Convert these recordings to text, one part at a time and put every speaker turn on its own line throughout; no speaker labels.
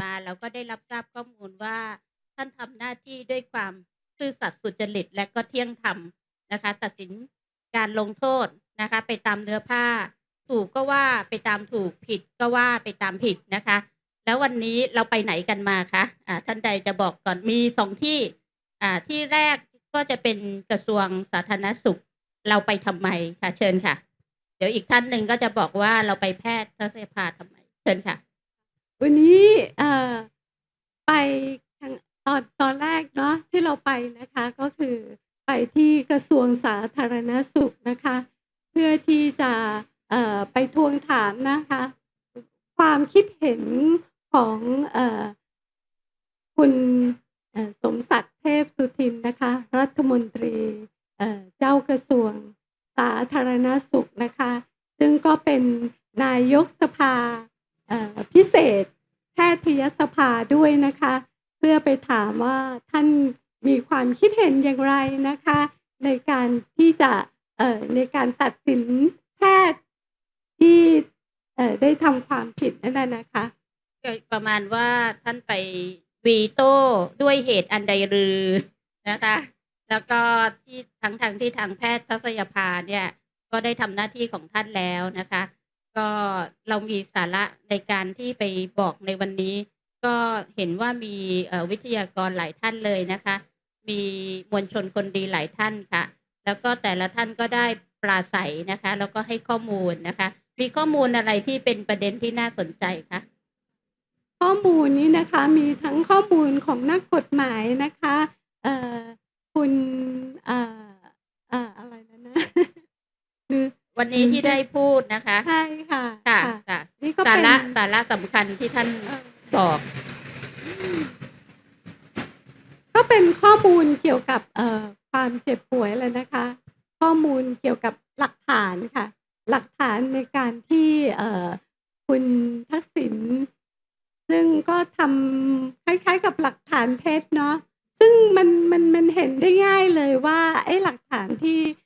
มาเราก็ได้รับทราบข้อมูลว่า ท่านทำหน้าที่ด้วยความซื่อสัตย์สุจริตและก็เที่ยงธรรมนะคะ ตัดสินการลงโทษนะคะ ไปตามเนื้อผ้า ถูกก็ว่าไปตามถูกผิดก็ว่าไปตามผิดนะคะ แล้ววันนี้เราไปไหนกันมาคะอ่าท่านใดจะบอกก่อนมีสองที่ที่แรกก็จะเป็นกระทรวงสาธารณสุข เราไปทำไมคะเชิญค่ะ เดี๋ยวอีกท่านหนึ่งก็จะบอกว่าเราไปแพทย์สภาทำไม เชิญค่ะ
วันนี้เอ่อไปทางตอนตอนแรกเนาะที่เราไปนะคะก็คือไปที่กระทรวงสาธารณสุขนะคะ เพื่อที่จะเอ่อไปทวงถามนะคะ ความคิดเห็นของเอ่อคุณสมศักดิ์เทพสุทินนะคะ รัฐมนตรีเจ้ากระทรวงสาธารณสุขนะคะ ซึ่งก็เป็นนายกสภา พิเศษแพทยสภาด้วยนะคะ เพื่อไปถามว่าท่านมีความคิดเห็นอย่างไรนะคะ ในการที่จะเอ่อในการตัดสินแพทย์ที่เอ่อได้ทำความผิดนั่นนะนะคะ
ประมาณว่าท่านไปวีโต้ด้วยเหตุอันใดหรือนะคะ แล้วก็ที่ทั้งทางที่ทางแพทย์ทัศยภาเนี่ยก็ได้ทำหน้าที่ของท่านแล้วนะคะ ก็เรามีสาระในการที่ไปบอกในวันนี้ ก็เห็นว่ามีวิทยากรหลายท่านเลยนะคะ มีมวลชนคนดีหลายท่านค่ะ แล้วก็แต่ละท่านก็ได้ปราศัยนะคะ แล้วก็ให้ข้อมูลนะคะ มีข้อมูลอะไรที่เป็นประเด็นที่น่าสนใจคะ
ข้อมูลนี้นะคะมีทั้งข้อมูลของนักกฎหมายนะคะเอ่อคุณเอ่อเอ่ออะไรนะนะ หรือ
วันนี้ที่ได้พูดนะคะ
ใช่ค่ะ
ค่ะค่ะ
นี่ก็
สา
เป็น
ระสาระสำคัญที่ท่าน
เอ่อ
บอก
ก็เป็นข้อมูลเกี่ยวกับเอ่อความเจ็บป่วยเลยนะคะ ข้อมูลเกี่ยวกับหลักฐานค่ะ หลักฐานในการที่เอ่อคุณทักษิณซึ่งก็ทำคล้ายๆ กับหลักฐานเท็จเนาะซึ่งมันมันมันเห็นได้ง่ายเลยว่าไอ้หลักฐานที่เอ่อ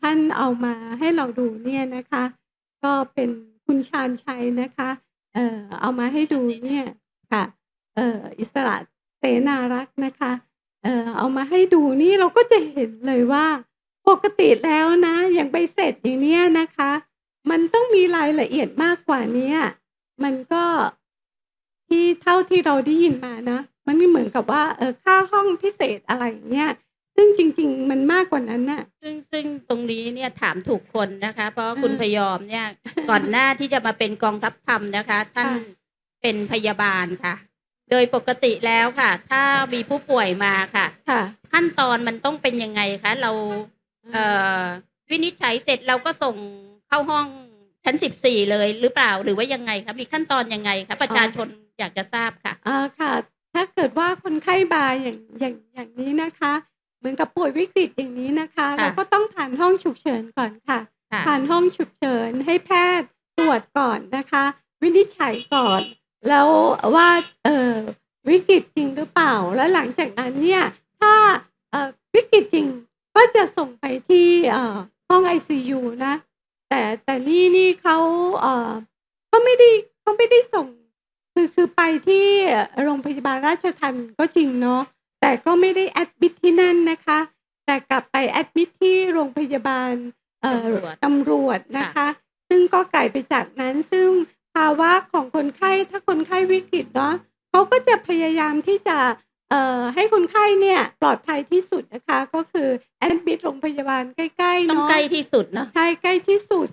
ท่านเอามาให้เราดูเนี่ยนะคะ ก็เป็นคุณชาญชัยนะคะเออเอามาให้ดูเนี่ยค่ะเอออิสระเสนารักษ์นะคะเออเอามาให้ดูนี่เราก็จะเห็นเลยว่า ปกติแล้วนะ อย่างใบเสร็จอย่างเนี้ยนะคะ มันต้องมีรายละเอียดมากกว่านี้มันก็ที่เท่าที่เราได้ยินมานะ มันไม่เหมือนกับว่าเออค่าห้องพิเศษอะไรอย่างเงี้ย ซึ่งจริง ๆ มันมากกว่านั้นน่ะ
ซึ่งซึ่งตรงนี้เนี่ยถามถูกคนนะคะ เพราะว่า
อ่า
คุณพยอมเนี่ยก่อนหน้าที่จะมาเป็นกองทัพธรรมนะคะ ท่าน
ค่ะ
เป็นพยาบาลค่ะ โดยปกติแล้วค่ะ ถ้ามีผู้ป่วยมาค่ะ
ค่ะ
ขั้นตอนมันต้องเป็นยังไงคะเราเอ่อวินิจฉัยเสร็จเราก็ส่งเข้าห้องชั้นสิบสี่เลยหรือเปล่าหรือว่ายังไงคะมีขั้นตอนยังไงคะประชาชนอยากจะทราบค่ะ
อ่าค่ะ ถ้าเกิดว่าคนไข้บาอย่างอย่างอย่างนี้นะคะเห มือนกับป่วยวิกฤตอย่างนี้นะคะ
ค่ะ
เราก็ต้องผ่านห้องฉุกเฉินก่อนค่ะ
ค่ะ
ผ่านห้องฉุกเฉินให้แพทย์ตรวจก่อนนะคะ วินิจฉัยก่อน แล้วว่าเออวิกฤตจริงหรือเปล่า แล้วหลังจากนั้นเนี่ยถ้าเอ่อวิกฤตจริงก็จะส่งไปที่เอ่อห้อง ICU นะ แต่แต่นี่นี่เขาเอ่อเขาไม่ได้เขาไม่ได้ส่งคือคือไปที่โรงพยาบาลราชทัณฑ์ก็จริงเนาะ แต่ก็ไม่ได้แอดมิทที่นั่นนะคะ แต่กลับไปแอดมิทที่โรงพยาบาลเอ่อ
ตำรวจ
ตำรวจนะคะ ซึ่งก็ไก่ไปจากนั้นซึ่งภาวะของคนไข้ถ้าคนไข้วิกฤตเนาะเขาก็จะพยายามที่จะเอ่อให้คนไข้เนี่ยปลอดภัยที่สุดนะคะ ก็คือแอดมิทโรงพยาบาลใกล้ๆ
ต้อง
เนาะ
ใกล้ที่สุดเนาะ
ใช่ใกล้ที่สุด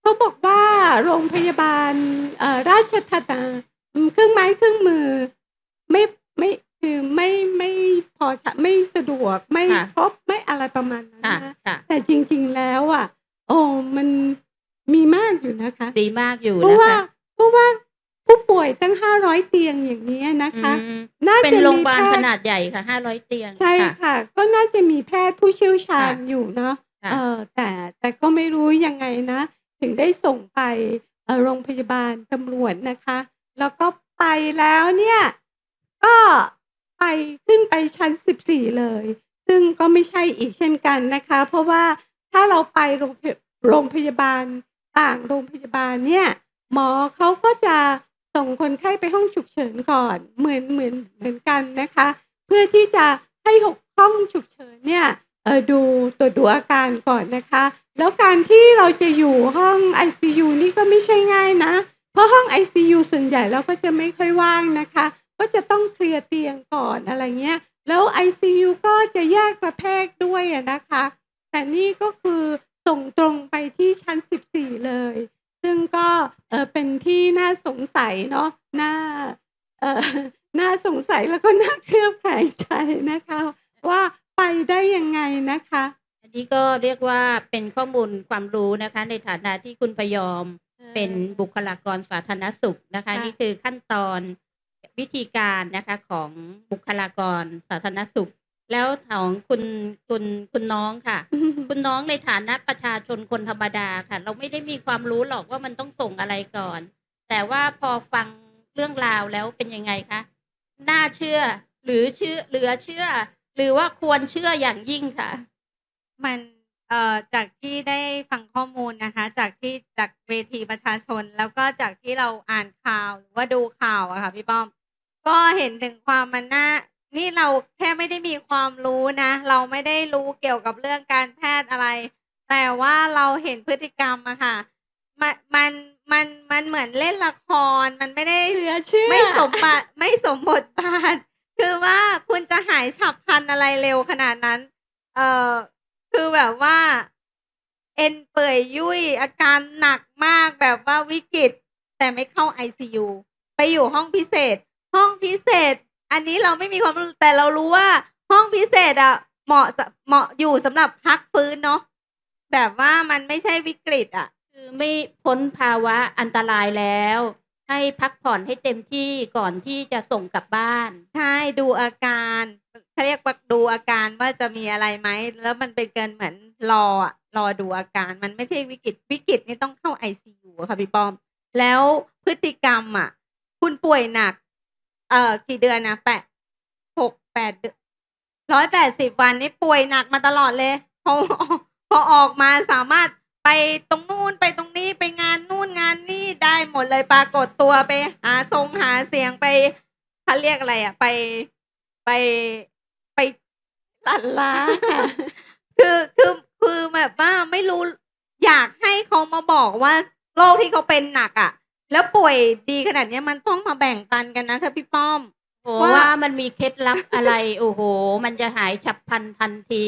เขาบอกว่าโรงพยาบาลเอ่อราชทัณฑ์อืมเครื่องไม้เครื่องมือ ไม่ไม่ คือไม่ไม่พอจะไม่สะดวกไม่
ค่ะ
ครบไม่อะไรประมาณนั้น
ค่ะ
นะ
ค่ะ
แต่จริง ๆแล้วอะ โอ้มันมีมากอยู่นะคะ
ดีมากอยู่
เพราะ
นะ
ว่า
คะ
เพราะว่าผู้ป่วยตั้งห้าร้อยเตียงอย่างนี้ยนะคะ
อืม
น่า
เป็น
จะ
โรง
มี
พยาบาล
แพ
ข
ทย์
นาดใหญ่ค่ะห้าร้อยเตียง
ใช่
ค่ะ
ค่ะ ก็น่าจะมีแพทย์ผู้เชี่ยวชาญ
ค่ะ
อยู่เนาะ
ค่ะ
เออแต่แต่ก็ไม่รู้ยังไงนะ ถึงได้ส่งไปเอ่อโรงพยาบาลตำรวจนะคะ แล้วก็ไปแล้วเนี่ย ก็ ไปขึ้นไปชั้นสิบสี่เลย ซึ่งก็ไม่ใช่อีกเช่นกันนะคะ เพราะว่าถ้าเราไปโรงพยโรงพยาบาลต่างโรงพยาบาลเนี่ยหมอเขาก็จะส่งคนไข้ไปห้องฉุกเฉินก่อนเหมือนเหมือนเหมือนกันนะคะ เพื่อที่จะให้หกห้องฉุกเฉินเนี่ยเออดูตรวจดูอาการก่อนนะคะ แล้วการที่เราจะอยู่ห้อง ICU นี่ก็ไม่ใช่ง่ายนะ เพราะห้อง ICU ส่วนใหญ่เราก็จะไม่ค่อยว่างนะคะ ก็จะต้องเคลียร์เตียงก่อนอะไรเงี้ย แล้ว ICU ก็จะแยกประเภทด้วยอะนะคะ แต่นี่ก็คือส่งตรงไปที่ชั้น 14 เลย ซึ่งก็เออเป็นที่น่าสงสัยเนาะน่าเออน่าสงสัยแล้วก็น่าเคลือบแคลงใจนะคะ ว่าไปได้ยังไงนะคะ
อันนี้ก็เรียกว่าเป็นข้อมูลความรู้นะคะ ในฐานะที่คุณพยอมเป็นบุคลากรสาธารณสุขนะคะ
ค่ะ
นี่คือขั้นตอน วิธีการนะคะของบุคลากรสาธารณสุข แล้วของคุณคุณคุณน้องค่ะ คุณน้องในฐานะประชาชนคนธรรมดาค่ะ เราไม่ได้มีความรู้หรอกว่ามันต้องส่งอะไรก่อน แต่ว่าพอฟังเรื่องราวแล้วเป็นยังไงคะน่าเชื่อหรือเชื่อเหลือเชื่อ หรือว่าควรเชื่ออย่างยิ่งค่ะ
มันเอ่อจากที่ได้ฟังข้อมูลนะคะ จากที่จากเวทีประชาชน แล้วก็จากที่เราอ่านข่าวหรือว่าดูข่าวอะค่ะพี่ป้อม ก็เห็นถึงความมันน่า นี่เราแค่ไม่ได้มีความรู้นะ เราไม่ได้รู้เกี่ยวกับเรื่องการแพทย์อะไร แต่ว่าเราเห็นพฤติกรรมอะค่ะ มันมันมันมันเหมือนเล่นละคร มันไม่ได้
เหลือเชื่อ
ไม่สมบทไม่สมบทบาท คือว่าคุณจะหายฉับพลันอะไรเร็วขนาดนั้น เอ่อ คือแบบว่า เอ็นเปื่อยยุ่ยอาการหนักมากแบบว่าวิกฤต แต่ไม่เข้า ICU ไปอยู่ห้องพิเศษ ห้องพิเศษ อันนี้เราไม่มีความรู้แต่เรารู้ว่าห้องพิเศษอะเหมาะเหมาะอยู่สำหรับพักฟื้นเนาะแบบว่ามันไม่ใช่วิกฤตอะ
คือไม่พ้นภาวะอันตรายแล้ว ให้พักผ่อนให้เต็มที่ก่อนที่จะส่งกลับบ้าน
ใช่ดูอาการเขาเรียกว่าดูอาการว่าจะมีอะไรไหม แล้วมันเป็นเกินเหมือนรอรอดูอาการ มันไม่ใช่วิกฤตวิกฤตนี่ต้องเข้าไอซียูค่ะพี่ป้อม แล้วพฤติกรรมอะ คุณป่วยหนัก เอ่อกี่เดือนนะแปดหกแปดร้อยแปดสิบวันนี่ป่วยหนักมาตลอดเลยพอพอออกมาสามารถไปตรงนู่นไปตรงนี้ไปงานนู่นงานนี่ได้หมดเลยปรากฏตัวไปหาทรงหาเสียงไปเขาเรียกอะไรอะ ไปไปไป
หลันล้าง
คือคือคือแบบว่าไม่รู้อยากให้เขามาบอกว่าโรคที่เขาเป็นหนักอะ แล้วป่วยดีขนาดเนี้ยมันต้องมาแบ่งปันกันนะคะพี่ป้อม
โอ้
ว่า
ว่ามันมีเคล็ดลับอะไร โอ้โห มันจะหายฉับพลันทันที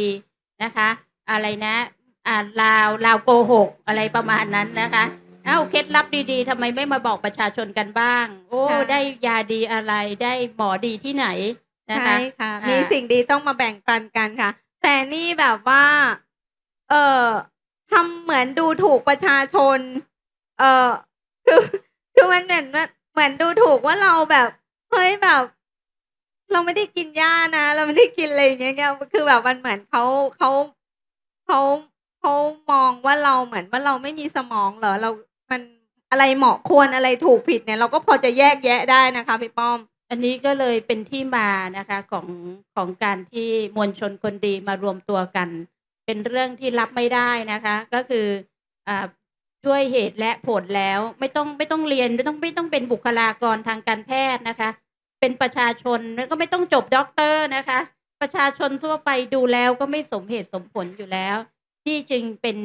นะคะ อะไรนะอ่าลาวลาวโกหกอะไรประมาณนั้นนะคะเอ้าเคล็ดลับดีๆทำไมไม่มาบอกประชาชนกันบ้าง โอ้
ค่ะ
ได้ยาดีอะไรได้หมอดีที่ไหนนะคะ
ใช่ค่ะ
อ่ามี
มีสิ่งดีต้องมาแบ่งปันกันค่ะ แต่นี่แบบว่า เอ่อทำเหมือนดูถูกประชาชน เอ่อคือ คือมันเหมือนว่าเหมือนดูถูกว่าเราแบบเฮ้ยแบบ เราไม่ได้กินหญ้านะ เราไม่ได้กินอะไรอย่างเงี้ยคือแบบมันเหมือนเขาเขาเขาเขามองว่าเราเหมือนว่าเราไม่มีสมองเหรอเรา มันอะไรเหมาะควรอะไรถูกผิดเนี่ย เราก็พอจะแยกแยะได้นะคะพี่ป้อม
อันนี้ก็เลยเป็นที่มานะคะของของการที่มวลชนคนดีมารวมตัวกัน เป็นเรื่องที่รับไม่ได้นะคะ ก็คืออ่า ด้วยเหตุและผลแล้วไม่ต้องไม่ต้องเรียนไม่ต้องไม่ต้องเป็นบุคลากรทางการแพทย์นะคะ เป็นประชาชนก็ไม่ต้องจบด็อกเตอร์นะคะ ประชาชนทั่วไปดูแล้วก็ไม่สมเหตุสมผลอยู่แล้ว ที่จึงเป็น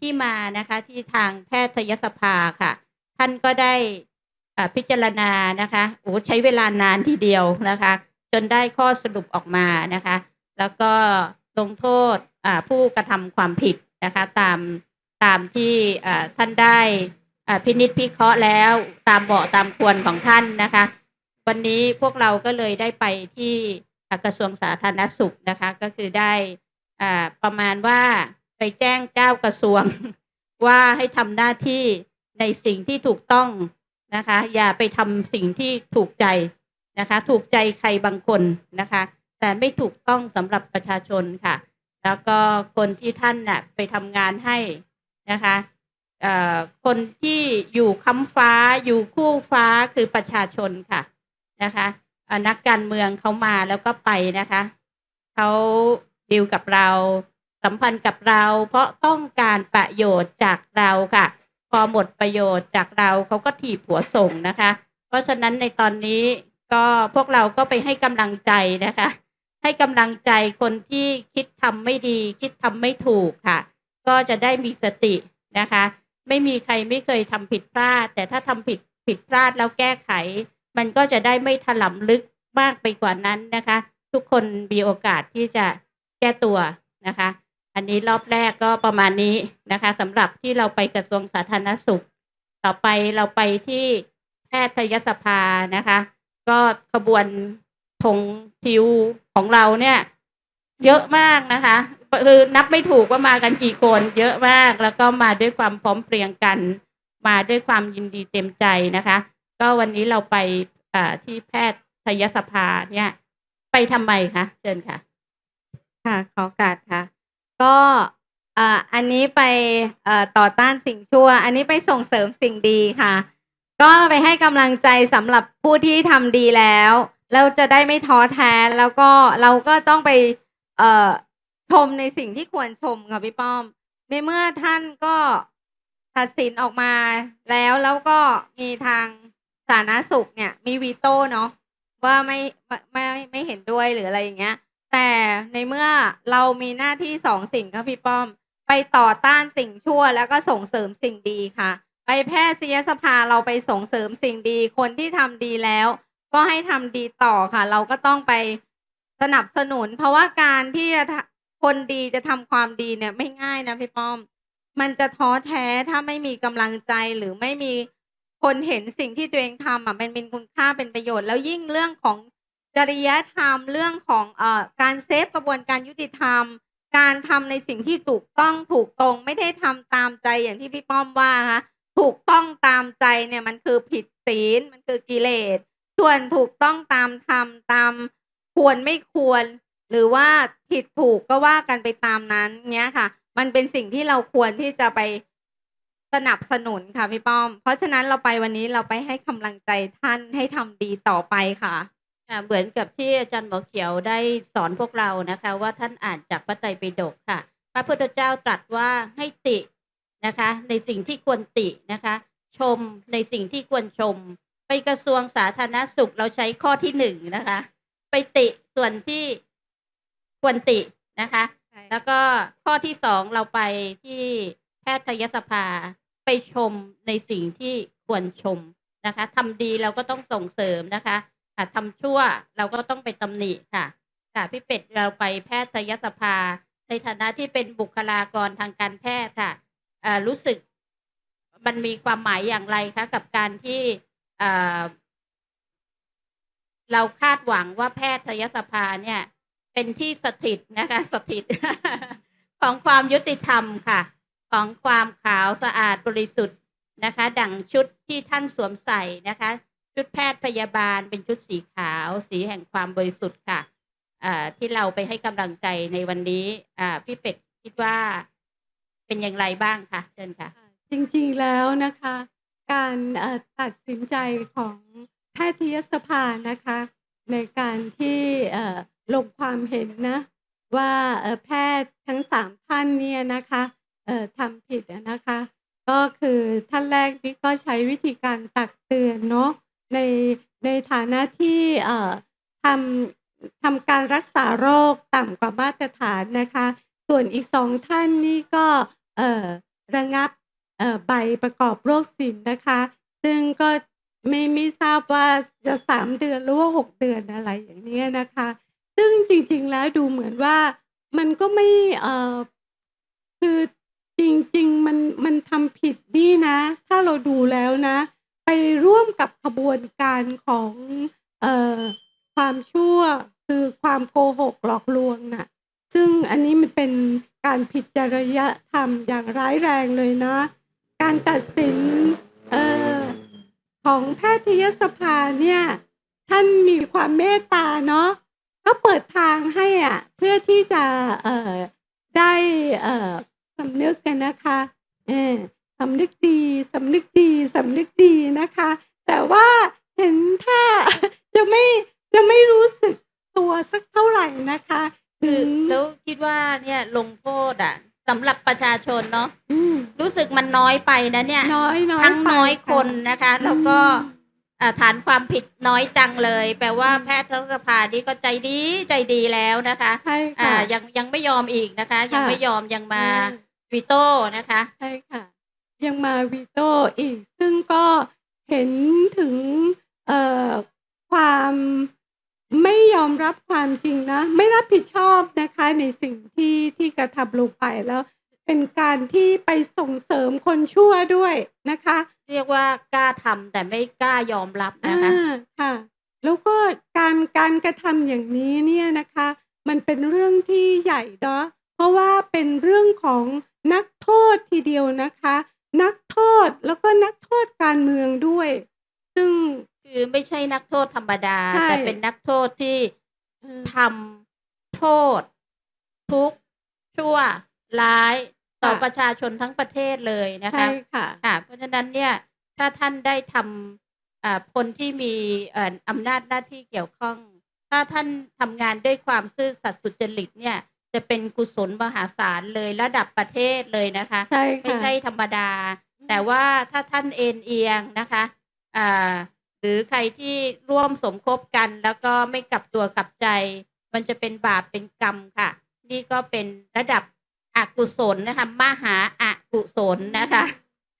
ที่มานะคะที่ทางแพทยสภาค่ะ ท่านก็ได้พิจารณานะคะโอ้ใช้เวลานานทีเดียวนะคะ จนได้ข้อสรุปออกมานะคะ แล้วก็ลงโทษผู้กระทำความผิดนะคะตาม ตามที่ท่านได้พินิจพิเคราะห์แล้วตามเหมาะตามควรของท่านนะคะ วันนี้พวกเราก็เลยได้ไปที่กระทรวงสาธารณสุขนะคะ ก็คือได้อประมาณว่าไปแจ้งเจ้ากระทรวงว่าให้ทำหน้าที่ในสิ่งที่ถูกต้องนะคะ อย่าไปทำสิ่งที่ถูกใจนะคะ ถูกใจใครบางคนนะคะ แต่ไม่ถูกต้องสำหรับประชาชนค่ะ แล้วก็คนที่ท่านน่ะไปทำงานให้ นะคะคนที่อยู่ค้ำฟ้าอยู่คู่ฟ้าคือประชาชนค่ะนะคะนักการเมืองเขามาแล้วก็ไปนะคะเขาดีลกับเราสัมพันธ์กับเรา เพราะต้องการประโยชน์จากเราค่ะ พอหมดประโยชน์จากเราเขาก็ถีบหัวส่งนะคะ เพราะฉะนั้นในตอนนี้ก็พวกเราก็ไปให้กำลังใจนะคะ ให้กำลังใจคนที่คิดทำไม่ดี คิดทำไม่ถูกค่ะ ก็จะได้มีสตินะคะ ไม่มีใครไม่เคยทำผิดพลาด แต่ถ้าทำผิดผิดพลาดแล้วแก้ไข มันก็จะได้ไม่ถลำลึกมากไปกว่านั้นนะคะ ทุกคนมีโอกาสที่จะแก้ตัวนะคะ อันนี้รอบแรกก็ประมาณนี้นะคะสำหรับที่เราไปกระทรวงสาธารณสุข ต่อไปเราไปที่แพทยสภานะคะ ก็ขบวนธงทิวของเราเนี่ย เยอะมากนะคะ คือนับไม่ถูกว่ามากันกี่คนเยอะมาก แล้วก็มาด้วยความพร้อมเพรียงกัน มาด้วยความยินดีเต็มใจนะคะ ก็วันนี้เราไปที่แพทยสภาเนี่ย ไปทำไมคะเชิญค่ะ
ค่ะขอกาสค่ะ ก็อันนี้ไปต่อต้านสิ่งชั่ว อันนี้ไปส่งเสริมสิ่งดีค่ะ ก็ไปให้กำลังใจสำหรับผู้ที่ทำดีแล้ว เราจะได้ไม่ท้อแท้แล้วก็เราก็ต้องไปเชมในสิ่งที่ควรชมค่ะพี่ป้อม ในเมื่อท่านก็ตัดสินออกมาแล้วแล้วก็มีทางสาธารณสุขเนี่ย มีวีโต้เนาะว่าไม่ไม่ไม่ไม่เห็นด้วยหรืออะไรอย่างเงี้ย แต่ในเมื่อเรามีหน้าที่สองสิ่งครับพี่ป้อม ไปต่อต้านสิ่งชั่วแล้วก็ส่งเสริมสิ่งดีค่ะ ไปแพทยสภาเราไปส่งเสริมสิ่งดี คนที่ทำดีแล้ว ก็ให้ทำดีต่อค่ะ เราก็ต้องไปสนับสนุน เพราะว่าการที่จะ คนดีจะทำความดีเนี่ยไม่ง่ายนะพี่ป้อม มันจะท้อแท้ถ้าไม่มีกำลังใจหรือไม่มีคนเห็นสิ่งที่ตัวเองทำอะมันเป็นคุณค่าเป็นประโยชน์ แล้วยิ่งเรื่องของจริยธรรมเรื่องของเอ่อการเซฟกระบวนการยุติธรรม การทำในสิ่งที่ถูกต้องถูกตรง ไม่ได้ทำตามใจอย่างที่พี่ป้อมว่าฮะถูกต้องตามใจเนี่ยมันคือผิดศีลมันคือกิเลสส่วนถูกต้องตามธรรมตามควรไม่ควร หรือว่าผิดถูกก็ว่ากันไปตามนั้นเงี้ยค่ะ มันเป็นสิ่งที่เราควรที่จะไปสนับสนุนค่ะพี่ป้อม เพราะฉะนั้นเราไปวันนี้เราไปให้กำลังใจท่านให้ทำดีต่อไปค่ะ
ค่ะเหมือนกับที่อาจารย์หมอเขียวได้สอนพวกเรานะคะ ว่าท่านอ่านจากพระไตรปิฎกค่ะ พระพุทธเจ้าตรัสว่าให้ตินะคะ ในสิ่งที่ควรตินะคะ ชมในสิ่งที่ควรชม ไปกระทรวงสาธารณสุขเราใช้ข้อที่หนึ่งนะคะ ไปติส่วนที่ ควรตินะคะ แล้วก็ข้อที่สองเราไปที่แพทยสภาไปชมในสิ่งที่ควรชมนะคะทำดีเราก็ต้องส่งเสริมนะคะค่ะทำชั่วเราก็ต้องไปตำหนิค่ะค่ะพี่เป็ดเราไปแพทยสภา ในฐานะที่เป็นบุคลากรทางการแพทย์ค่ะเอ่อรู้สึกมันมีความหมายอย่างไรคะกับการที่เอ่อเราคาดหวังว่าแพทยสภาเนี่ย เป็นที่สถิตนะคะ สถิต ของความยุติธรรมค่ะ ของความขาวสะอาดบริสุทธิ์นะคะ ดังชุดที่ท่านสวมใส่นะคะ ชุดแพทย์พยาบาลเป็นชุดสีขาว สีแห่งความบริสุทธิ์ค่ะที่เราไปให้กำลังใจในวันนี้พี่เป็ดคิดว่าเป็นอย่างไรบ้างคะเชิญค่ะ
จริงๆแล้วนะคะ การตัดสินใจของแพทยสภานะคะ ในการที่ลงความเห็นนะว่าแพทย์ทั้งสามท่านเนี่ยนะคะทำผิดนะคะ ก็คือท่านแรกนี่ก็ใช้วิธีการตักเตือนเนาะในในฐานะที่ทำทำการรักษาโรคต่ำกว่ามาตรฐานนะคะ ส่วนอีกสองท่านนี่ก็ระงับใบประกอบโรคศิลป์นะคะ ซึ่งก็ ไม่ไม่ทราบว่าจะสามเดือนหรือว่าหกเดือนอะไรอย่างเนี้ยนะคะ ซึ่งจริง ๆ แล้วดูเหมือนว่ามันก็ไม่เออคือจริง ๆ มันมันทำผิดนี่นะ ถ้าเราดูแล้วนะ ไปร่วมกับขบวนการของเอ่อความชั่วคือความโกหกหลอกลวงน่ะซึ่งอันนี้มันเป็นการผิดจริยธรรมอย่างร้ายแรงเลยนะ การตัดสิน ของแพทยสภาเนี่ยท่านมีความเมตตาเนาะก็เปิดทางให้อะเพื่อที่จะเอ่อได้เอ่อสำนึกกันนะคะเออสำนึกดีสำนึกดีสำนึกดีนะคะ แต่ว่าเห็นถ้าจะไม่จะไม่รู้สึกตัวสักเท่าไหร่นะคะ
คือ
ถึง
แล้วคิดว่าเนี่ยลงโทษอะ สำหรับประชาชนเนาะ
อืม
รู้สึกมันน้อยไปนะเนี่ย
น้อยน้อย
ทั้ง
ไป
น้อยคน
ค่ะ
นะคะ แล้วก็
อืม
อ่าฐานความผิดน้อยจังเลย แปลว่าแพทยสภานี่ก็ใจดีใจดีแล้วนะคะ
ใช่
อ่า
ค่ะ
ยังยังไม่ยอมอีกนะคะ ยัง
ค่ะ
ไม่ยอมยังมา
อืม
วีโต้นะคะ
ใช่ค่ะ ยังมาวีโต้อีก ซึ่งก็เห็นถึงเอ่อความไม่ยอม รับความจริงนะ ไม่รับผิดชอบนะคะในสิ่งที่ที่กระทำลงไปแล้ว เป็นการที่ไปส่งเสริมคนชั่วด้วยนะคะ
เรียกว่ากล้าทำแต่ไม่กล้ายอมรับนะคะ
อ่าค่ะ แล้วก็การการกระทำอย่างนี้เนี่ยนะคะ มันเป็นเรื่องที่ใหญ่เนาะเพราะว่าเป็นเรื่องของนักโทษทีเดียวนะคะ นักโทษแล้วก็นักโทษการเมืองด้วย ซึ่ง
คือไม่ใช่นักโทษธรรมดา
ใช่
แต่เป็นนักโทษที่
เอ่อ
ทำโทษ ทุกข์ชั่วร้ายต่อ
ค่ะ
ประชาชนทั้งประเทศเลยนะคะ
ใช่ค่ะ
ค่ะ เพราะฉะนั้นเนี่ยถ้าท่านได้ทำอ่าคนที่มีเอ่ออำนาจหน้าที่เกี่ยวข้อง ถ้าท่านทำงานด้วยความซื่อสัตย์สุจริตเนี่ยจะเป็นกุศลมหาศาลเลยระดับประเทศเลยนะคะ
ใช่
ไม่
ค่ะ
ใช่ธรรมดา แต่ว่าถ้าท่านเอ็นเอียงนะคะอ่าห รือใครที่ร่วมสมคบกัน แล้วก็ไม่กลับตัวกลับใจ มันจะเป็นบาปเป็นกรรมค่ะ นี่ก็เป็นระดับอกุศลนะคะมหาอากุศลนะคะ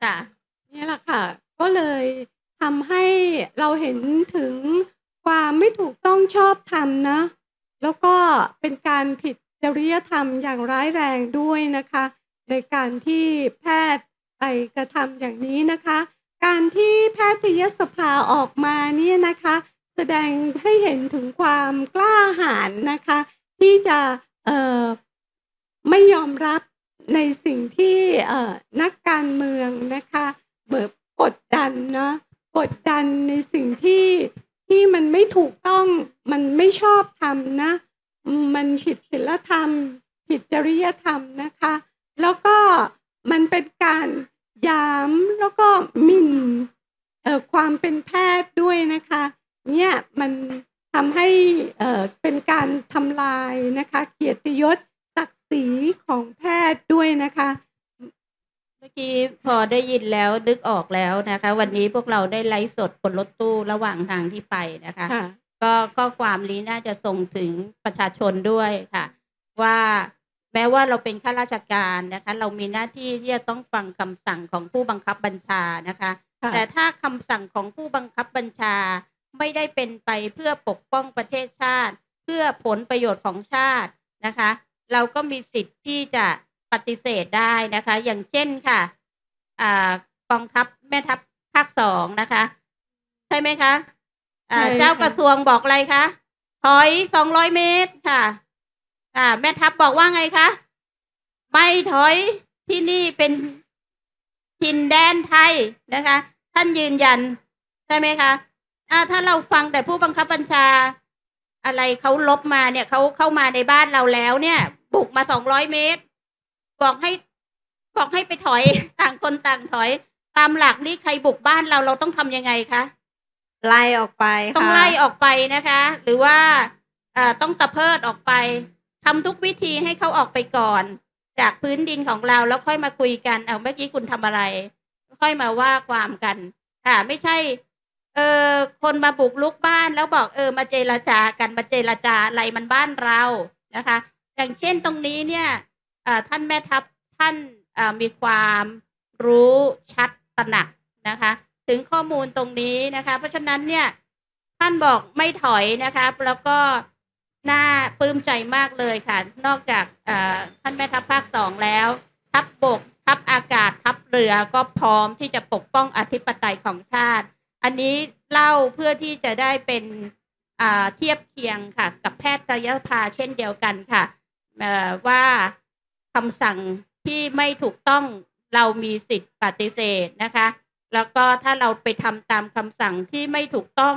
ค่ะ
นี่แหละค่ะ ก็เลยทำให้เราเห็นถึงความไม่ถูกต้องชอบธรรมนะ แล้วก็เป็นการผิดจริยธรรมอย่างร้ายแรงด้วยนะคะ ในการที่แพทย์ไปกระทำอย่างนี้นะคะ การที่แพทยสภาออกมาเนี่ยนะคะ แสดงให้เห็นถึงความกล้าหาญนะคะ ที่จะไม่ยอมรับในสิ่งที่นักการเมืองนะคะเบิกกดดันเนาะกดดันในสิ่งที่ที่มันไม่ถูกต้องมันไม่ชอบทำนะ มันผิดศีลธรรม ผิดจริยธรรมนะคะ แล้วก็มันเป็นการ หยามแล้วก็หมิ่นเอ่อความเป็นแพทย์ด้วยนะคะ เนี่ยมันทำให้เอ่อเป็นการทำลายนะคะเกียรติยศศักดิ์ศรีของแพทย์ด้วยนะคะ
เมื่อกี้พอได้ยินแล้วนึกออกแล้วนะคะ วันนี้พวกเราได้ไลฟ์สดบนรถตู้ระหว่างทางที่ไปนะคะ
ค่ะ
ก็ข้อความนี้น่าจะส่งถึงประชาชนด้วยค่ะ ว่า แม้ว่าเราเป็นข้าราชการนะคะ เรามีหน้าที่ที่จะต้องฟังคำสั่งของผู้บังคับบัญชานะคะ
ค่ะ
แต่ถ้าคำสั่งของผู้บังคับบัญชาไม่ได้เป็นไปเพื่อปกป้องประเทศชาติ เพื่อผลประโยชน์ของชาตินะคะ เราก็มีสิทธิ์ที่จะปฏิเสธได้นะคะ อย่างเช่นค่ะอ่ากองทัพแม่ทัพภาคสองนะคะ ใช่ไหมคะอ่า
ใช่ค่ะ
เจ้ากระทรวงบอกอะไรคะถอยสองร้อยเมตรค่ะ อ่าแม่ทัพบอกว่าไงคะ ไม่ถอยที่นี่เป็นถิ่นแดนไทยนะคะ ท่านยืนยันใช่ไหมคะอ่าถ้าเราฟังแต่ผู้บังคับบัญชา อะไรเขาลบมาเนี่ยเขาเข้ามาในบ้านเราแล้วเนี่ย บุกมาสองร้อยเมตร บอกให้บอกให้ไปถอยต่างคนต่างถอย ตามหลักนี่ใครบุกบ้านเราเราต้องทำยังไงคะ
ไล่ออกไปค่ะ
ต้องไล่ออกไปนะคะ หรือว่าเอ่อต้องตะเพิดออกไป ทำทุกวิธีให้เขาออกไปก่อน จากพื้นดินของเราแล้วค่อยมาคุยกัน เอาเมื่อกี้คุณทำอะไร ค่อยมาว่าความกันค่ะไม่ใช่ เออคนมาบุกลุกบ้านแล้วบอกเออ มาเจรจากันมาเจรจาอะไรมันบ้านเรานะคะ อย่างเช่นตรงนี้เนี่ยท่านแม่ทัพท่านมีความรู้ชัดตระหนักนะคะ ถึงข้อมูลตรงนี้นะคะ เพราะฉะนั้นเนี่ยท่านบอกไม่ถอยนะคะ แล้วก็ น่าปลื้มใจมากเลยค่ะ นอกจากท่านแม่ทัพภาคสองแล้ว ทัพบบก ทัพอากาศ ทัพเรือก็พร้อมที่จะปกป้องอธิปไตยของชาติ อันนี้เล่าเพื่อที่จะได้เป็นเทียบเคียงค่ะ กับแพทยสภาเช่นเดียวกันค่ะว่าคำสั่งที่ไม่ถูกต้องเรามีสิทธิ์ปฏิเสธนะคะ แล้วก็ถ้าเราไปทำตามคำสั่งที่ไม่ถูกต้อง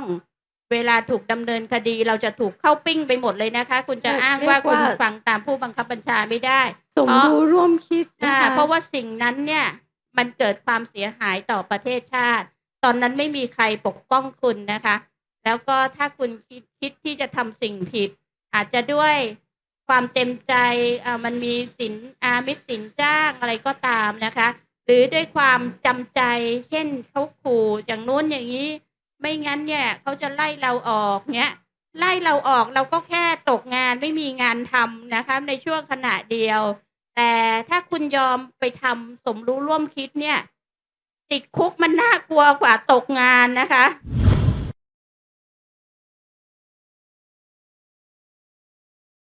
เวลาถูกดำเนินคดีเราจะถูกเข้าปิ้งไปหมดเลยนะคะ คุณจะ
เรียก
อ้างว่า
เรียกว่า
คุณฟังตามผู้บังคับบัญชาไม่ได้
สมรู้ร่วมคิดนะ
อ่า
คะ
เพราะว่าสิ่งนั้นเนี่ยมันเกิดความเสียหายต่อประเทศชาติ ตอนนั้นไม่มีใครปกป้องคุณนะคะ แล้วก็ถ้าคุณคิดคิดที่จะทำสิ่งผิด อาจจะด้วยความเต็มใจอ่ามันมีสินอามิตสินจ้างอะไรก็ตามนะคะ หรือด้วยความจำใจ เช่นเขาขู่อย่างโน้นอย่างนี้ ไม่งั้นเนี่ยเขาจะไล่เราออกเนี่ยไล่เราออกเราก็แค่ตกงานไม่มีงานทำนะคะในช่วงขณะเดียว แต่ถ้าคุณยอมไปทำสมรู้ร่วมคิดเนี่ย ติดคุกมันน่ากลัวกว่าตกงานนะคะ